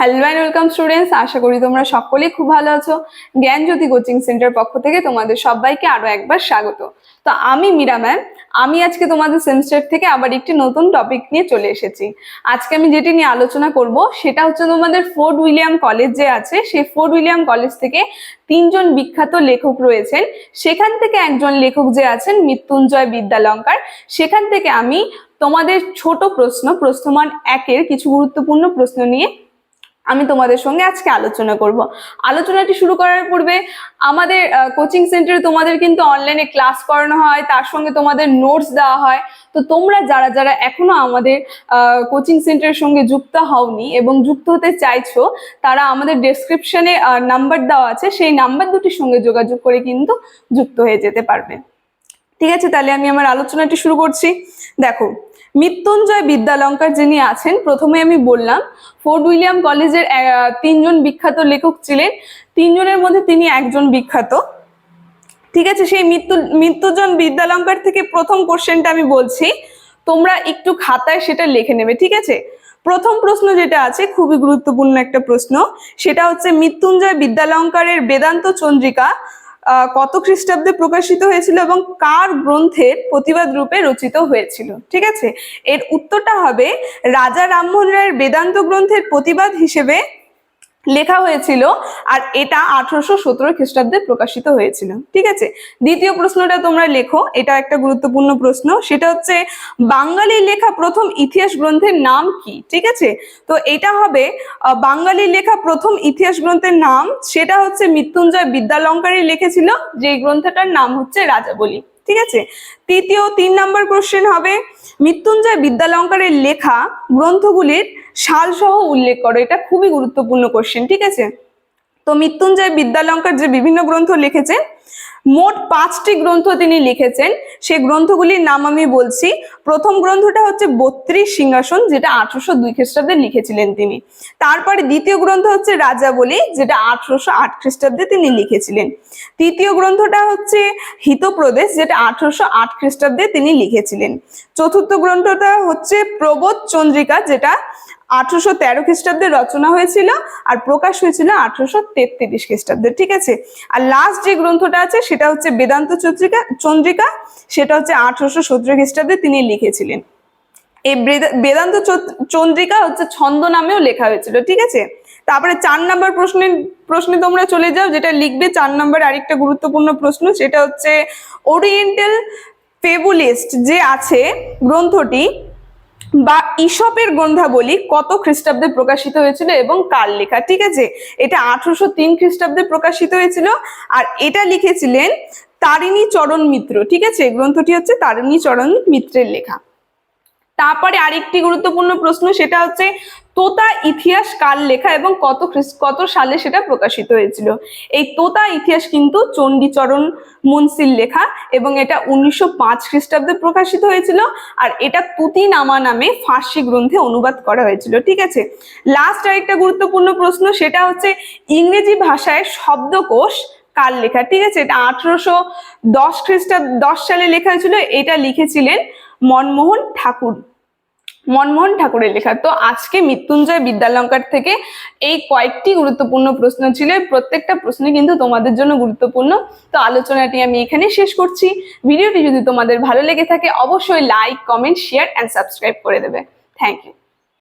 Hello and welcome students আশা করি তোমরা সকলেই খুব ভালো আছো। জ্ঞানজ্যোতি কোচিং সেন্টার পক্ষ থেকে তোমাদের সবাইকে আরও একবার স্বাগত। তো আমি মীরা ম্যাম। আমি আজকে তোমাদের সেমিস্টার থেকে আবার একটি নতুন টপিক নিয়ে চলে এসেছি। আজকে আমি যেটি নিয়ে আলোচনা করব, সেটা হচ্ছে তোমাদের ফোর্ট উইলিয়াম কলেজ যে আছে, সেই ফোর্ট উইলিয়াম কলেজ থেকে তিনজন বিখ্যাত লেখক রয়েছেন। সেখান থেকে একজন লেখক যে আছেন, মৃত্যুঞ্জয় বিদ্যালঙ্কার। সেখান থেকে আমি তোমাদের ছোট প্রশ্ন প্রশ্নমান একের কিছু গুরুত্বপূর্ণ প্রশ্ন নিয়ে আমি তোমাদের সঙ্গে আজকে আলোচনা করব। আলোচনাটি শুরু করার পূর্বে আমাদের কোচিং সেন্টারে তোমাদের কিন্তু অনলাইনে ক্লাস করানো হয়, তার সঙ্গে তোমাদের নোটস দেওয়া হয়। তো তোমরা যারা যারা এখনও আমাদের কোচিং সেন্টারের সঙ্গে যুক্ত হওনি এবং যুক্ত হতে চাইছো, তারা আমাদের ডেসক্রিপশনে নাম্বার দেওয়া আছে, সেই নাম্বার দুটির সঙ্গে যোগাযোগ করে কিন্তু যুক্ত হয়ে যেতে পারবে। ঠিক আছে? তাহলে আমি আমার আলোচনাটি শুরু করছি। দেখো, মৃত্যুঞ্জয় বিদ্যালঙ্কার যিনি আছেন, প্রথমে আমি বললাম, ফোর্ট উইলিয়াম কলেজের তিনজন বিখ্যাত লেখক ছিলেন। তিনজনের মধ্যে তিনি একজন বিখ্যাত। ঠিক আছে? সেই মৃত্যু মৃত্যুজন বিদ্যালঙ্কার থেকে প্রথম কোশ্চেনটা আমি বলছি। তোমরা একটু খাতায় সেটা লিখে নেবে, ঠিক আছে? প্রথম প্রশ্ন যেটা আছে, খুবই গুরুত্বপূর্ণ একটা প্রশ্ন। সেটা হচ্ছে, মৃত্যুঞ্জয় বিদ্যালঙ্কারের বেদান্ত চন্দ্রিকা কত খ্রিস্টাব্দে প্রকাশিত হয়েছিল এবং কার গ্রন্থের প্রতিবাদ রূপে রচিত হয়েছিল? ঠিক আছে? এর উত্তরটা হবে রাজা রামমোহন রায়ের বেদান্ত গ্রন্থের প্রতিবাদ হিসেবে লেখা হয়েছিল আর এটা আঠারোশো সতেরো খ্রিস্টাব্দে প্রকাশিত হয়েছিল। ঠিক আছে? দ্বিতীয় প্রশ্নটা তোমরা লেখো। এটা একটা গুরুত্বপূর্ণ প্রশ্ন। সেটা হচ্ছে, বাঙালির লেখা প্রথম ইতিহাস গ্রন্থের নাম কি? ঠিক আছে? তো এটা হবে বাঙালির লেখা প্রথম ইতিহাস গ্রন্থের নাম, সেটা হচ্ছে মৃত্যুঞ্জয় বিদ্যালঙ্কারী লিখেছিল, যে গ্রন্থটার নাম হচ্ছে রাজাবলী। ঠিক আছে? তৃতীয় তিন নম্বর কোশ্চেন হবে, মৃত্যুঞ্জয় বিদ্যালঙ্কারের লেখা গ্রন্থগুলির সালসহ উল্লেখ করো। এটা খুবই গুরুত্বপূর্ণ কোশ্চেন ঠিক আছে? তো মৃত্যুঞ্জয় বিদ্যালঙ্কার যে বিভিন্ন গ্রন্থ লিখেছেন, মোট পাঁচটি গ্রন্থ তিনি লিখেছেন। সেই গ্রন্থগুলির নাম আমি বলছি। প্রথম গ্রন্থটা হচ্ছে বত্রিশ সিংহাসন, যেটা আঠারোশো দুই খ্রিস্টাব্দে লিখেছিলেন তিনি। তারপরে দ্বিতীয় গ্রন্থ হচ্ছে রাজাবলী, যেটা আঠারোশো আট খ্রিস্টাব্দে তিনি লিখেছিলেন। তৃতীয় গ্রন্থটা হচ্ছে হিতপ্রদেশ, যেটা আঠারোশো আট খ্রিস্টাব্দে তিনি লিখেছিলেন। চতুর্থ গ্রন্থটা হচ্ছে প্রবোধ চন্দ্রিকা, যেটা আঠারোশো তেরো খ্রিস্টাব্দে রচনা হয়েছিল আর প্রকাশ হয়েছিল আঠারোশো তেত্রিশ খ্রিস্টাব্দে, ঠিক আছে? আর লাস্ট যে গ্রন্থটা আছে, সেটা হচ্ছে বেদান্ত চন্দ্রিকা চন্দ্রিকা, সেটা হচ্ছে আঠারোশো সতেরো খ্রিস্টাব্দে তিনি লিখেছিলেন। এই বেদা- বেদান্ত চন্দ্রিকা হচ্ছে ছন্দ নামেও লেখা হয়েছিল, ঠিক আছে? তারপরে চার নাম্বার প্রশ্নে প্রশ্নে তোমরা চলে যাও, যেটা লিখবে চার নাম্বার আরেকটা গুরুত্বপূর্ণ প্রশ্ন, সেটা হচ্ছে ওরিয়েন্টাল ফেবুলিস্ট যে আছে, গ্রন্থটি বা ইসপের গ্রন্থাবলী কত খ্রিস্টাব্দে প্রকাশিত হয়েছিল এবং কার লেখা? ঠিক আছে, এটা আঠারোশো তিন খ্রিস্টাব্দে প্রকাশিত হয়েছিল আর এটা লিখেছিলেন তারিণী চরণ মিত্র। ঠিক আছে, গ্রন্থটি হচ্ছে তারিণী চরণ মিত্রের লেখা। তারপরে আরেকটি গুরুত্বপূর্ণ প্রশ্ন, সেটা হচ্ছে তোতা ইতিহাস কার লেখা এবং কত কত সালে সেটা প্রকাশিত হয়েছিল? এই তোতা ইতিহাস কিন্তু চণ্ডীচরণ মুন্সির লেখা এবং এটা উনিশশো পাঁচ খ্রিস্টাব্দে প্রকাশিত হয়েছিল আর এটা তুতিনামা নামে ফার্সি গ্রন্থে অনুবাদ করা হয়েছিল, ঠিক আছে? লাস্ট আরেকটা গুরুত্বপূর্ণ প্রশ্ন, সেটা হচ্ছে ইংরেজি ভাষায় শব্দকোষ কার লেখা, ঠিক আছে? এটা আঠারোশো দশ খ্রিস্টাব্দ, দশ সালে লেখা হয়েছিল, এটা লিখেছিলেন মনমোহন ঠাকুর। মনমোহন ঠাকুরের লেখা। তো আজকে মৃত্যুঞ্জয় বিদ্যালঙ্কার থেকে এই কয়েকটি গুরুত্বপূর্ণ প্রশ্ন ছিল। প্রত্যেকটা প্রশ্ন কিন্তু তোমাদের জন্য গুরুত্বপূর্ণ। তো আলোচনাটি আমি এখানে শেষ করছি। ভিডিওটি যদি তোমাদের ভালো লেগে থাকে, অবশ্যই like comment share and subscribe করে দেবে। Thank you